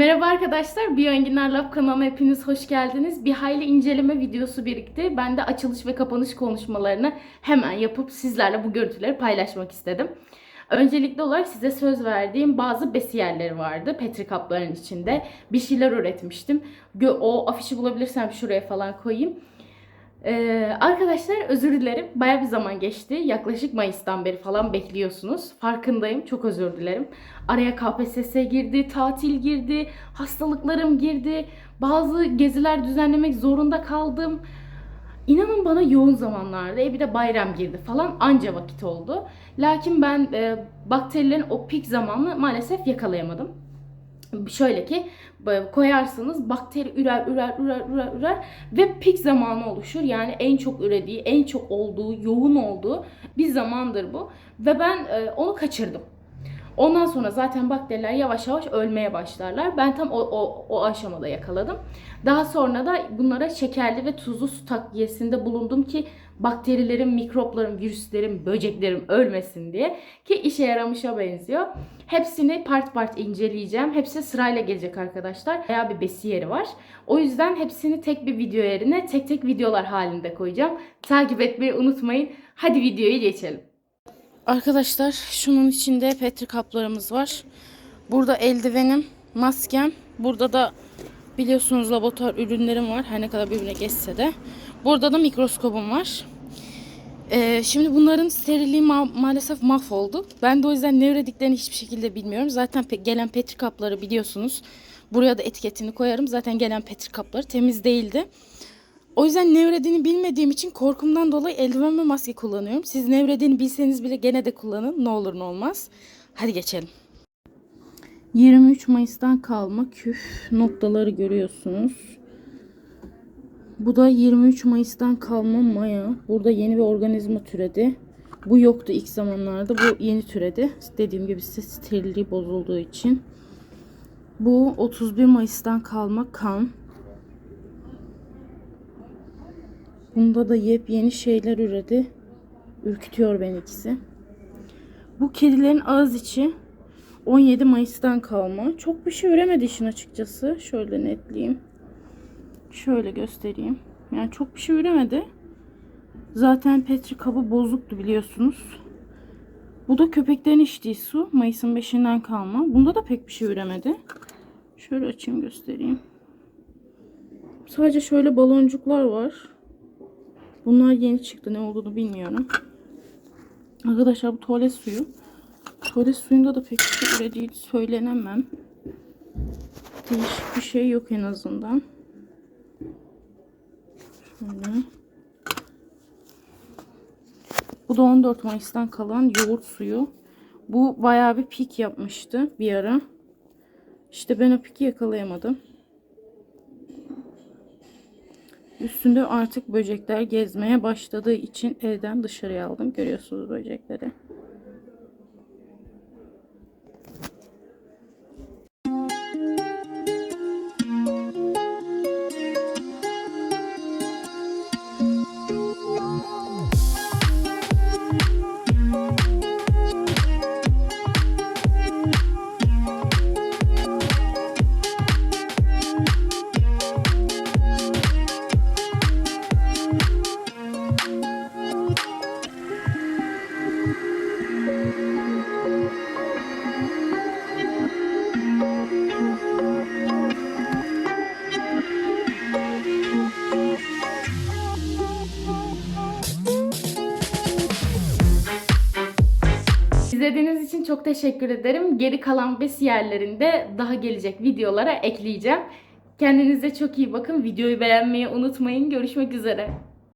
Merhaba arkadaşlar, Bio Enginar Lab kanalıma hepiniz hoş geldiniz. Bir hayli inceleme videosu birikti. Ben de açılış ve kapanış konuşmalarını hemen yapıp sizlerle bu görüntüleri paylaşmak istedim. Öncelikli olarak size söz verdiğim bazı besiyerleri vardı. Petri kapların içinde. Bir şeyler üretmiştim. O afişi bulabilirsem şuraya falan koyayım. Ee, arkadaşlar özür dilerim. Baya bir zaman geçti. Yaklaşık Mayıs'tan beri falan bekliyorsunuz. Farkındayım. Çok özür dilerim. Araya KPSS girdi, tatil girdi, hastalıklarım girdi. Bazı geziler düzenlemek zorunda kaldım. İnanın bana yoğun zamanlarda e bir de bayram girdi falan anca vakit oldu. Lakin ben e, bakterilerin o pik zamanını maalesef yakalayamadım. Şöyle ki böyle koyarsınız bakteri ürer ürer ürer ürer ürer ve pik zamanı oluşur. Yani en çok ürediği, en çok olduğu, yoğun olduğu bir zamandır bu. Ve ben e, onu kaçırdım. Ondan sonra zaten bakteriler yavaş yavaş ölmeye başlarlar. Ben tam o, o, o aşamada yakaladım. Daha sonra da bunlara şekerli ve tuzlu su takviyesinde bulundum ki bakterilerin, mikropların, virüslerin, böceklerin ölmesin diye. Ki işe yaramışa benziyor. Hepsini part part inceleyeceğim. Hepsi sırayla gelecek arkadaşlar. Bayağı bir besi yeri var. O yüzden hepsini tek bir video yerine tek tek videolar halinde koyacağım. Takip etmeyi unutmayın. Hadi videoya geçelim. Arkadaşlar şunun içinde petri kaplarımız var. Burada eldivenim, maskem. Burada da biliyorsunuz laboratuvar ürünlerim var. Her ne kadar birbirine geçse de. Burada da mikroskobum var. Ee, şimdi bunların sterilliği ma- maalesef mahvoldu. Ben de o yüzden ne ürediklerini hiçbir şekilde bilmiyorum. Zaten pe- gelen petri kapları biliyorsunuz. Buraya da etiketini koyarım. Zaten gelen petri kapları temiz değildi. O yüzden ne ürediğini bilmediğim için korkumdan dolayı eldiven ve maske kullanıyorum. Siz ne ürediğini bilseniz bile gene de kullanın. Ne olur ne olmaz. Hadi geçelim. 23 Mayıs'tan kalma küf noktaları görüyorsunuz. Bu da 23 Mayıs'tan kalma maya. Burada yeni bir organizma türedi. Bu yoktu ilk zamanlarda. Bu yeni türedi. Dediğim gibi size sterilliği bozulduğu için. Bu 31 Mayıs'tan kalma kan. Bunda da yepyeni şeyler üredi. Ürkütüyor beni ikisi. Bu kedilerin ağız içi 17 Mayıs'tan kalma. Çok bir şey üremedi işin açıkçası. Şöyle netleyeyim. Şöyle göstereyim. Yani çok bir şey üremedi. Zaten petri kabı bozuktu biliyorsunuz. Bu da köpeklerin içtiği su. Mayıs'ın 5'inden kalma. Bunda da pek bir şey üremedi. Şöyle açayım göstereyim. Sadece şöyle baloncuklar var. Bunlar yeni çıktı. Ne olduğunu bilmiyorum. Arkadaşlar bu tuvalet suyu. Tuvalet suyunda da pek bir şey ürediği söylenemem. Değişik bir şey yok en azından. Şöyle. Bu da 14 Mayıs'tan kalan yoğurt suyu. Bu bayağı bir pik yapmıştı bir ara. İşte ben o piki yakalayamadım. Üstünde artık böcekler gezmeye başladığı için evden dışarıya aldım. Görüyorsunuz böcekleri. Çok teşekkür ederim. Geri kalan besiyerlerinde daha gelecek videolara ekleyeceğim. Kendinize çok iyi bakın. Videoyu beğenmeyi unutmayın. Görüşmek üzere.